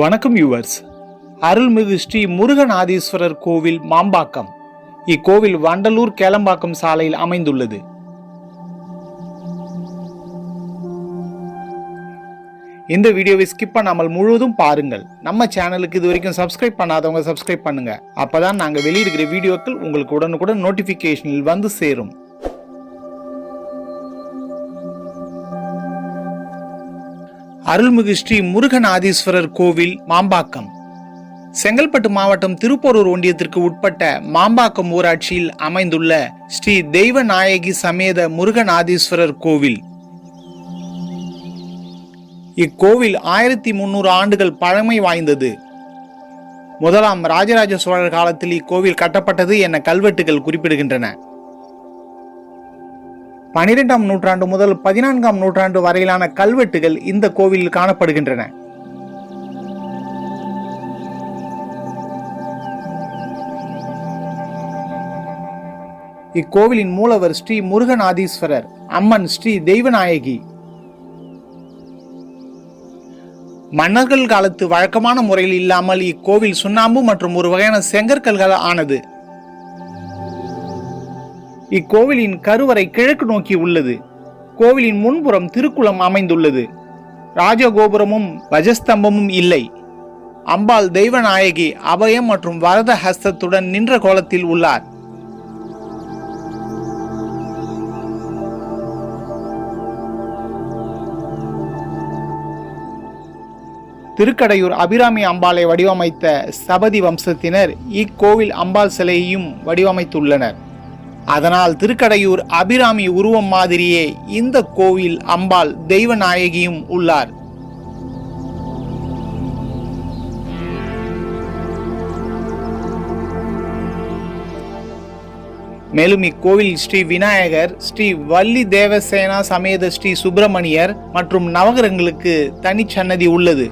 வணக்கம் யூவர்ஸ் அருள்மிகு ஸ்ரீ முருகநாதீஸ்வரர் கோவில் மாம்பாக்கம். இக்கோவில் வண்டலூர் கேளம்பாக்கம் சாலையில் அமைந்துள்ளது. இந்த வீடியோவை ஸ்கிப் பண்ணாமல் முழுவதும் பாருங்கள். நம்ம சேனலுக்கு இது வரைக்கும் சப்ஸ்கிரைப் பண்ணாதவங்க சப்ஸ்கிரைப் பண்ணுங்க. அப்பதான் நாங்கள் வெளியிடுகிற வீடியோக்கள் உங்களுக்கு உடனுக்குடன் நோட்டிபிகேஷனில் வந்து சேரும். அருள்மிகு ஸ்ரீ முருகநாதீஸ்வரர் கோவில் மாம்பாக்கம். செங்கல்பட்டு மாவட்டம் திருப்போரூர் ஒன்றியத்திற்கு உட்பட்ட மாம்பாக்கம் ஊராட்சியில் அமைந்துள்ள ஸ்ரீ தெய்வநாயகி சமேத முருகநாதீஸ்வரர் கோவில். இக்கோவில் ஆயிரத்தி முன்னூறு ஆண்டுகள் பழமை வாய்ந்தது. முதலாம் ராஜராஜ சோழர் காலத்தில் இக்கோவில் கட்டப்பட்டது என கல்வெட்டுகள் குறிப்பிடுகின்றன. பனிரெண்டாம் நூற்றாண்டு முதல் பதினான்காம் நூற்றாண்டு வரையிலான கல்வெட்டுகள் இந்த கோவிலில் காணப்படுகின்றன. இக்கோவிலின் மூலவர் ஸ்ரீ முருகநாதீஸ்வரர் அம்மன் ஸ்ரீ தெய்வநாயகி. மன்னர்கள் காலத்து வழக்கமான முறையில் இல்லாமல் இக்கோவில் சுண்ணாம்பு மற்றும் ஒரு வகையான செங்கற்கல்கள் ஆனது. இக்கோவிலின் கருவறை கிழக்கு நோக்கி உள்ளது. கோவிலின் முன்புறம் திருக்குளம் அமைந்துள்ளது. ராஜகோபுரமும் வஜஸ்தம்பமும் இல்லை. அம்பாள் தெய்வநாயகி அபயம் மற்றும் வரத ஹஸ்தத்துடன் நின்ற கோலத்தில் உள்ளார். திருக்கடையூர் அபிராமி அம்பாளை வடிவமைத்த சபதி வம்சத்தினர் இக்கோவில் அம்பாள் சிலையையும் வடிவமைத்துள்ளனர். அதனால் திருக்கடையூர் அபிராமி உருவம் மாதிரியே இந்த கோவில் அம்பாள் தெய்வநாயகியும் உள்ளார். மேலும் இக்கோவில் ஸ்ரீ விநாயகர் ஸ்ரீ வள்ளி தேவசேனா சமேத ஸ்ரீ சுப்பிரமணியர் மற்றும் நவகிரகங்களுக்கு தனிச்சன்னதி உள்ளது.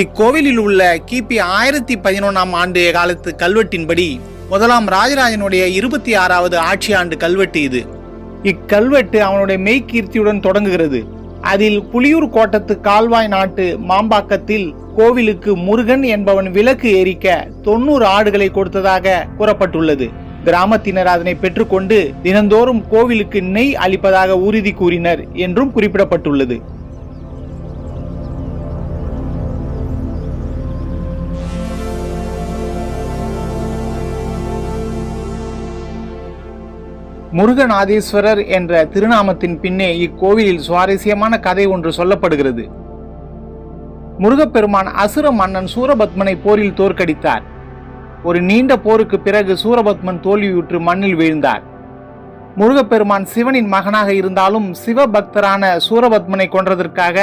இக்கோவிலில் உள்ள கிபி ஆயிரத்தி பதினொன்றாம் ஆண்டு காலத்து கல்வெட்டின்படி முதலாம் ராஜராஜனுடைய இருபத்தி ஆறாவது ஆட்சி ஆண்டு கல்வெட்டு இது. இக்கல்வெட்டு அவனுடைய மெய்கீர்த்தியுடன் தொடங்குகிறது. அதில் புலியூர் கோட்டத்து கால்வாய் நாட்டு மாம்பாக்கத்தில் கோவிலுக்கு முருகன் என்பவன் விளக்கு எரிக்க தொண்ணூறு ஆடுகளை கொடுத்ததாக கூறப்பட்டுள்ளது. கிராமத்தினர் அதனை பெற்றுக்கொண்டு தினந்தோறும் கோவிலுக்கு நெய் அளிப்பதாக உறுதி கூறினர் என்றும் குறிப்பிடப்பட்டுள்ளது. முருகநாதீஸ்வரர் என்ற திருநாமத்தின் பின்னே இக்கோவிலில் சுவாரஸ்யமான கதை ஒன்று சொல்லப்படுகிறது. முருகப்பெருமான் அசுர மன்னன் சூரபத்மனை போரில் தோற்கடித்தார். ஒரு நீண்ட போருக்கு பிறகு சூரபத்மன் தோல்வியுற்று மண்ணில் வீழ்ந்தார். முருகப்பெருமான் சிவனின் மகனாக இருந்தாலும் சிவபக்தரான சூரபத்மனை கொன்றதற்காக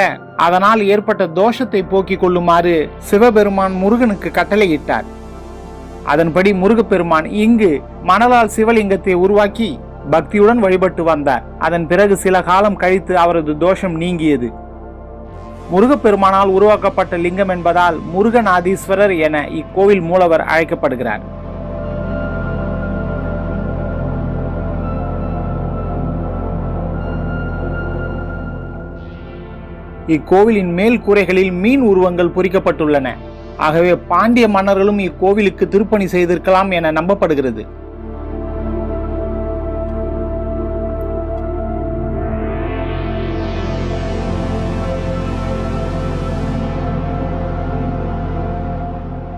அதனால் ஏற்பட்ட தோஷத்தை போக்கிக் கொள்ளுமாறு சிவபெருமான் முருகனுக்கு கட்டளையிட்டார். அதன்படி முருகப்பெருமான் இங்கு மணலால் சிவலிங்கத்தை உருவாக்கி பக்தியுடன் வழிபட்டு வந்தார். அதன் பிறகு சில காலம் கழித்து அவரது தோஷம் நீங்கியது. முருகப்பெருமானால் உருவாக்கப்பட்ட லிங்கம் என்பதால் முருகநாதீஸ்வரர் என இக்கோவில் மூலவர் அழைக்கப்படுகிறார். இக்கோவிலின் மேல் கூரைகளில் மீன் உருவங்கள் பொறிக்கப்பட்டுள்ளன. ஆகவே பாண்டிய மன்னர்களும் இக்கோவிலுக்கு திருப்பணி செய்திருக்கலாம் என நம்பப்படுகிறது.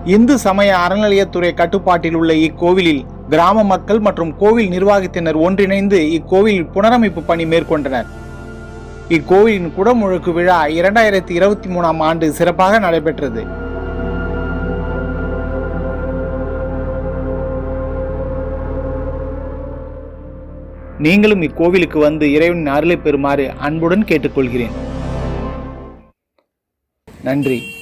இந்து சமய அறநிலையத்துறை கட்டுப்பாட்டில் உள்ள இக்கோவிலில் கிராம மக்கள் மற்றும் கோவில் நிர்வாகத்தினர் ஒன்றிணைந்து இக்கோவில் புனரமைப்பு பணி மேற்கொண்டனர். இக்கோவிலின் குடமுழுக்கு விழா இரண்டாயிரத்தி இருபத்தி மூணாம் ஆண்டு சிறப்பாக நடைபெற்றது. நீங்களும் இக்கோவிலுக்கு வந்து இறைவனின் அருளை பெறுமாறு அன்புடன் கேட்டுக்கொள்கிறேன். நன்றி.